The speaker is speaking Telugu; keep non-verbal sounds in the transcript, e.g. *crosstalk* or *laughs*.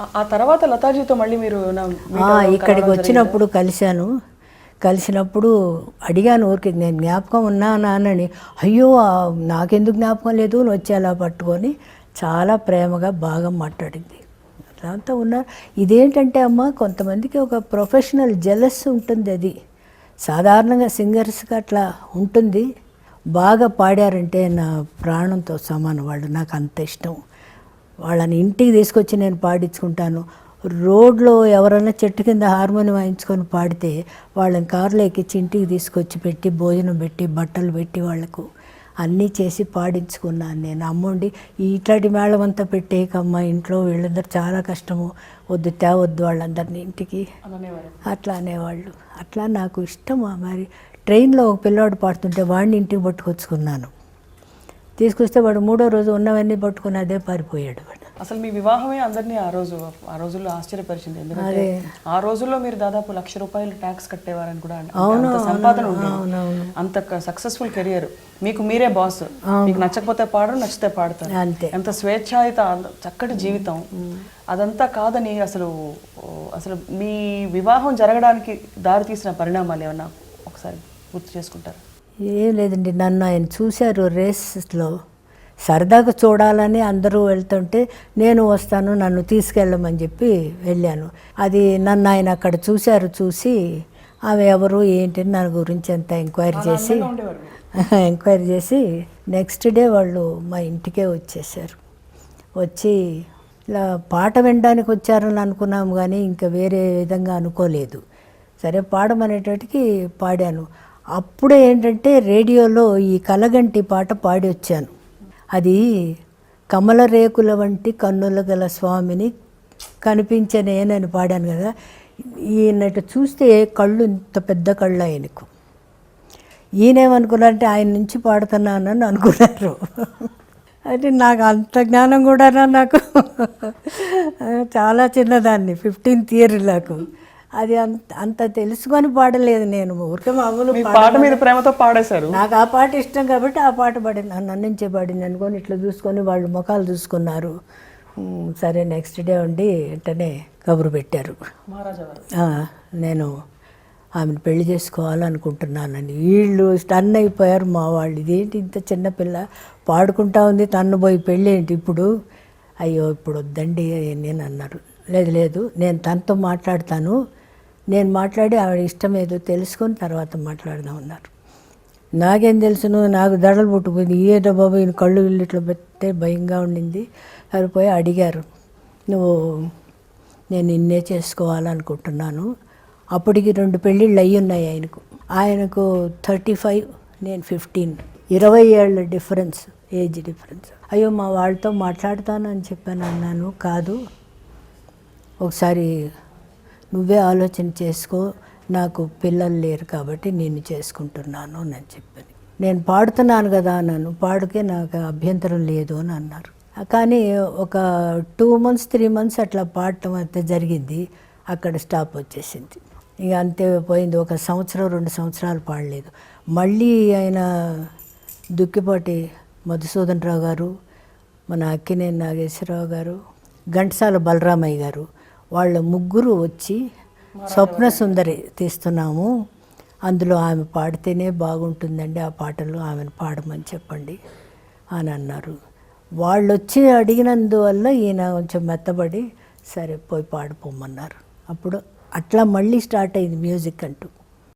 ఆ- తర్వాత లతాజీతో మళ్ళీ మీరు ఇక్కడికి వచ్చినప్పుడు కలిశాను. కలిసినప్పుడు అడిగాను ఊరికి నేను జ్ఞాపకం ఉన్నా నాన్నని అయ్యో నాకెందుకు జ్ఞాపకం లేదు? అని వచ్చి అలా పట్టుకొని చాలా ప్రేమగా బాగా మాట్లాడింది. అంతా ఉన్నారు. ఇదేంటంటే అమ్మ కొంతమందికి ఒక ప్రొఫెషనల్ జెలస్ ఉంటుంది అది. సాధారణంగా సింగర్స్కి అట్లా ఉంటుంది. బాగా పాడారంటే నా ప్రాణంతో సమానం. వాళ్ళు నాకు అంత ఇష్టం. వాళ్ళని ఇంటికి తీసుకొచ్చి నేను పాడించుకుంటాను. రోడ్లో ఎవరైనా చెట్టు కింద హార్మోనియం వాయించుకొని పాడితే వాళ్ళని కారులో ఎక్కించి ఇంటికి తీసుకొచ్చి పెట్టి భోజనం పెట్టి బట్టలు పెట్టి వాళ్ళకు అన్నీ చేసి పాడించుకున్నాను నేను. అమ్ముండి ఇట్లాంటి మేళం అంతా పెట్టేకమ్మ ఇంట్లో వీళ్ళందరూ చాలా కష్టము. వద్దు తేవద్దు వాళ్ళందరినీ ఇంటికి. అట్లా అనేవాళ్ళు. అట్లా నాకు ఇష్టమా మరి? ట్రైన్లో ఒక పిల్లాడు పాడుతుంటే వాడిని ఇంటికి పట్టుకొచ్చుకున్నాను. తీసుకొస్తే వాడు మూడో రోజు ఉన్నవన్నీ పట్టుకుని అదే పారిపోయాడు వాడు. అసలు మీ వివాహమే అందరినీ ఆ రోజు ఆ రోజుల్లో ఆశ్చర్యపరిచింది. ఎందుకంటే. ఆ రోజుల్లో మీరు దాదాపు లక్ష రూపాయలు ట్యాక్స్ కట్టేవారని కూడా అంత సంపాదన ఉండేది. అంత సక్సెస్ఫుల్ కెరియర్ మీకు మీరే బాస్ మీకు నచ్చకపోతే పాడరు నచ్చితే పాడతారు. అంతే. ఎంత స్వేచ్ఛాయుత చక్కటి జీవితం. అదంతా కాదని అసలు అసలు మీ వివాహం జరగడానికి దారి తీసిన పరిణామాలు ఏమన్నా ఒకసారి గుర్తు చేసుకుంటారు? ఏం లేదండి నన్ను ఆయన చూశారు రేస్లో. సరదాగా చూడాలని అందరూ వెళ్తుంటే నేను వస్తాను నన్ను తీసుకెళ్ళమని చెప్పి వెళ్ళాను. అది నన్ను ఆయన అక్కడ చూశారు చూసి ఆమె ఎవరు ఏంటి అని నా గురించి అంత ఎంక్వైరీ చేసి *laughs* ఎంక్వైరీ చేసి నెక్స్ట్ డే వాళ్ళు మా ఇంటికే వచ్చేసారు వచ్చి ఇలా పాట వినడానికి వచ్చారని అనుకున్నాము కానీ ఇంకా వేరే విధంగా అనుకోలేదు. సరే పాడమనేటట్టుకి పాడాను. అప్పుడే ఏంటంటే రేడియోలో ఈ కలగంటి పాట పాడి వచ్చాను. అది కమల రేకుల వంటి కన్నుల గల స్వామిని కనిపించనేనని పాడాను కదా. ఈయనట్టు చూస్తే కళ్ళు ఇంత పెద్ద కళ్ళు ఆయనకు. ఈయనేమనుకున్నారంటే ఆయన నుంచి పాడుతున్నానని అనుకున్నారు. అయితే నాకు అంత జ్ఞానం కూడా నాకు? చాలా చిన్నదాన్ని ఫిఫ్టీన్త్ ఇయర్ నాకు. అది అంత అంత తెలుసుకొని పాడలేదు నేను. ఊరికే మామూలు పాట మీద ప్రేమతో పాడేశారు? నాకు ఆ పాట ఇష్టం కాబట్టి ఆ పాట పాడింది. నన్ను అందించే పాడింది అనుకొని ఇట్లా చూసుకొని వాళ్ళు ముఖాలు చూసుకున్నారు. సరే నెక్స్ట్ డే ఉండి వెంటనే కబురు పెట్టారు. నేను ఆమెను పెళ్ళి చేసుకోవాలనుకుంటున్నానని. వీళ్ళు స్టన్ అయిపోయారు మా వాళ్ళు. ఇదేంటి ఇంత చిన్నపిల్ల పాడుకుంటా ఉంది తన్ను పోయి పెళ్ళి ఏంటి ఇప్పుడు? అయ్యో ఇప్పుడు వద్దండి అని నేను అన్నారు. లేదు లేదు నేను తనతో మాట్లాడతాను. నేను మాట్లాడి ఆవిడ ఇష్టం ఏదో తెలుసుకొని తర్వాత మాట్లాడదాం అన్నారు. నాకేం తెలుసును నాకు దడలు పుట్టుకుంది ఏదో బాబు ఈయన కళ్ళు ఇల్లు ఇట్లా పెట్టే భయంగా ఉండింది. సరిపోయి పోయి అడిగారు. నువ్వు నేను నిన్నే చేసుకోవాలనుకుంటున్నాను. అప్పటికి రెండు పెళ్ళిళ్ళు అయ్యి ఉన్నాయి ఆయనకు. ఆయనకు థర్టీ ఫైవ్ నేను ఫిఫ్టీన్. ఇరవై ఏళ్ళ డిఫరెన్స్ ఏజ్ డిఫరెన్స్. అయ్యో మా వాళ్ళతో మాట్లాడతాను అని చెప్పాను అన్నాను. కాదు. ఒకసారి నువ్వే ఆలోచన చేసుకో నాకు పిల్లలు లేరు కాబట్టి నేను చేసుకుంటున్నాను అని చెప్పాను. నేను పాడుతున్నాను కదా అన్నాను. పాడుకే నాకు అభ్యంతరం లేదు అని అన్నారు. కానీ ఒక టూ మంత్స్ త్రీ మంత్స్ అట్లా పాడటం అయితే జరిగింది. అక్కడ స్టాప్ వచ్చేసింది. ఇక అంతే పోయింది. ఒక సంవత్సరం రెండు సంవత్సరాలు పాడలేదు. మళ్ళీ ఆయన దుక్కిపాటి మధుసూదన్ రావు గారు మన అక్కినేని నాగేశ్వరరావు గారు ఘంటసాల బలరామయ్య గారు వాళ్ళ ముగ్గురు వచ్చి స్వప్న సుందరి తీస్తున్నాము. అందులో ఆమె పాడితేనే బాగుంటుందండి ఆ పాటలు ఆమెను పాడమని చెప్పండి అని అన్నారు. వాళ్ళు వచ్చి అడిగినందువల్ల ఈయన కొంచెం మెత్తబడి సరే పోయి పాడిపోమన్నారు. అప్పుడు అట్లా మళ్ళీ స్టార్ట్ అయింది మ్యూజిక్ అంటూ.